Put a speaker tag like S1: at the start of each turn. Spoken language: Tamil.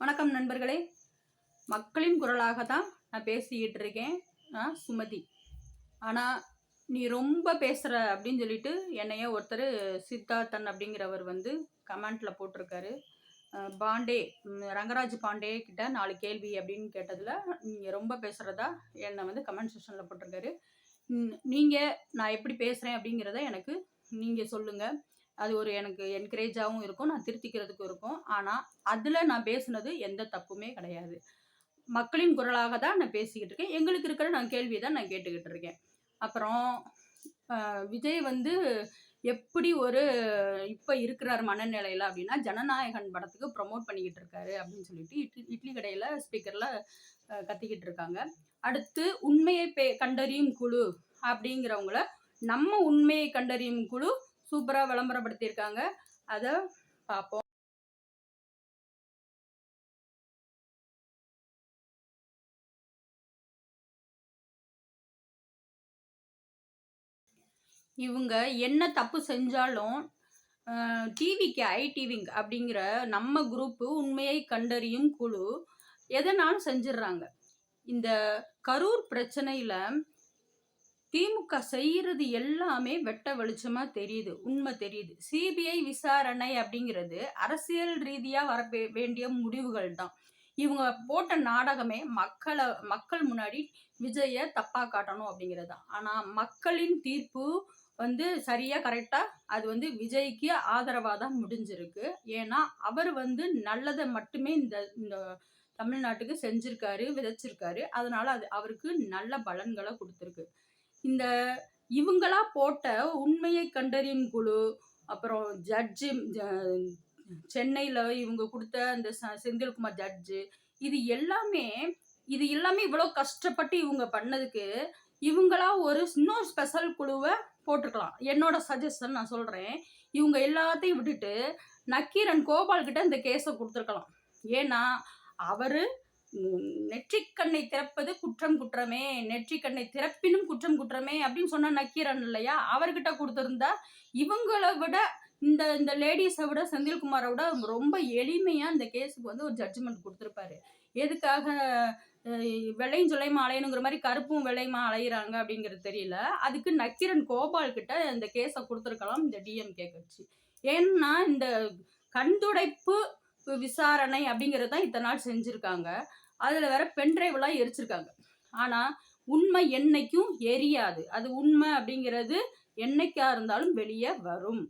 S1: வணக்கம் நண்பர்களே. மக்களின் குரலாக தான் நான் பேசிக்கிட்டு இருக்கேன் நான் சுமதி. ஆனால் நீ ரொம்ப பேசுகிற அப்படின்னு சொல்லிட்டு என்னைய ஒருத்தர் சித்தார்த்தன் அப்படிங்கிறவர் வந்து கமெண்ட்டில் போட்டிருக்காரு. பாண்டே ரங்கராஜ் பாண்டே கிட்ட நாலு கேள்வி அப்படின்னு கேட்டதில் நீங்கள் ரொம்ப பேசுகிறதா என்னை வந்து கமெண்ட் செக்ஷனில் போட்டிருக்காரு. நீங்கள் நான் எப்படி பேசுகிறேன் அப்படிங்கிறத எனக்கு நீங்கள் சொல்லுங்கள் அது ஒரு எனக்கு என்கரேஜாகவும் இருக்கும் நான் திருத்திக்கிறதுக்கும் இருக்கும். ஆனால் அதில் நான் பேசுனது எந்த தப்புமே கிடையாது. மக்களின் குரலாக தான் நான் பேசிக்கிட்டு இருக்கேன். எங்களுக்கு இருக்கிற நான் கேள்வியை தான் நான் கேட்டுக்கிட்டு இருக்கேன். அப்புறம் விஜய் வந்து எப்படி ஒரு இப்போ இருக்கிறார் மனநிலையில் அப்படின்னா ஜனநாயகன் படத்துக்கு ப்ரொமோட் பண்ணிக்கிட்டு இருக்காரு அப்படின்னு சொல்லிட்டு இட்லி இட்லி கடையில் ஸ்பீக்கரில் கத்திக்கிட்டு இருக்காங்க. அடுத்து உண்மையை பே கண்டறியும் குழு அப்படிங்கிறவங்கள நம்ம உண்மையை கண்டறியும் குழு சூப்பராக விளம்பரப்படுத்தியிருக்காங்க. அதை பார்ப்போம் இவங்க என்ன தப்பு செஞ்சாலும் டிவிக்கு ஐடிவிங் அப்படிங்கிற நம்ம குரூப்பு உண்மையை கண்டறியும் குழு எதனாலும் செஞ்சிடுறாங்க. இந்த கரூர் பிரச்சனையில் திமுக செய்கிறது எல்லாமே வெட்ட வெளிச்சமாக தெரியுது உண்மை தெரியுது. சிபிஐ விசாரணை அப்படிங்கிறது அரசியல் ரீதியாக வர வேண்டிய முடிவுகள் தான். இவங்க போட்ட நாடகமே மக்களை மக்கள் முன்னாடி விஜயை தப்பாக காட்டணும் அப்படிங்கிறது தான். ஆனால் மக்களின் தீர்ப்பு வந்து சரியாக கரெக்டாக அது வந்து விஜய்க்கு ஆதரவாக தான் முடிஞ்சிருக்கு. ஏன்னா அவர் வந்து நல்லதை மட்டுமே இந்த இந்த தமிழ்நாட்டுக்கு செஞ்சிருக்காரு விதைச்சிருக்காரு. அதனால அது அவருக்கு நல்ல பலன்களை கொடுத்துருக்கு. இந்த இவங்களா போட்ட உண்மையை கண்டறியும் குழு அப்புறம் ஜட்ஜு சென்னையில் இவங்க கொடுத்த அந்த ச- செந்தில்குமார் ஜட்ஜு இது எல்லாமே இது எல்லாமே இவ்வளோ கஷ்டப்பட்டு இவங்க பண்ணதுக்கு இவங்களா ஒரு இன்னொரு ஸ்பெஷல் குழுவை போட்டுக்கலாம். என்னோட சஜஷன் நான் சொல்கிறேன் இவங்க எல்லாத்தையும் விட்டுட்டு நக்கீரன் கோபால்கிட்ட இந்த கேஸை கொடுத்துருக்கலாம். ஏன்னா அவர் நெற்றிக்கண்ணை திறப்பது குற்றம் குற்றமே நெற்றிக்கண்ணை திறப்பினும் குற்றம் குற்றமே அப்படின்னு சொன்ன நக்கீரன் இல்லையா? அவர்கிட்ட கொடுத்துருந்தா இவங்களை விட இந்த இந்த லேடிஸை விட செந்தில்குமாரை விட ரொம்ப எளிமையாக இந்த கேஸுக்கு வந்து ஒரு ஜட்ஜ்மெண்ட் கொடுத்துருப்பாரு. எதுக்காக வெள்ளையும் சொல்லையுமா அலையணுங்கிற மாதிரி கருப்பும் வெள்ளையுமா அலையிறாங்க அப்படிங்கிறது தெரியல. அதுக்கு நக்கீரன் கோபால் கிட்ட இந்த கேஸை கொடுத்துருக்கலாம் இந்த டிஎம்கே கட்சி. ஏன்னா இந்த கண்துடைப்பு விசாரணை அப்படிங்கிறது தான் இத்தனை நாள் செஞ்சுருக்காங்க. அதில் வேற பென்ட்ரைவ்லாம் எரிச்சிருக்காங்க. ஆனால் உண்மை என்னைக்கும் எரியாது. அது உண்மை அப்படிங்கிறது என்னைக்கா இருந்தாலும் வெளியே வரும்.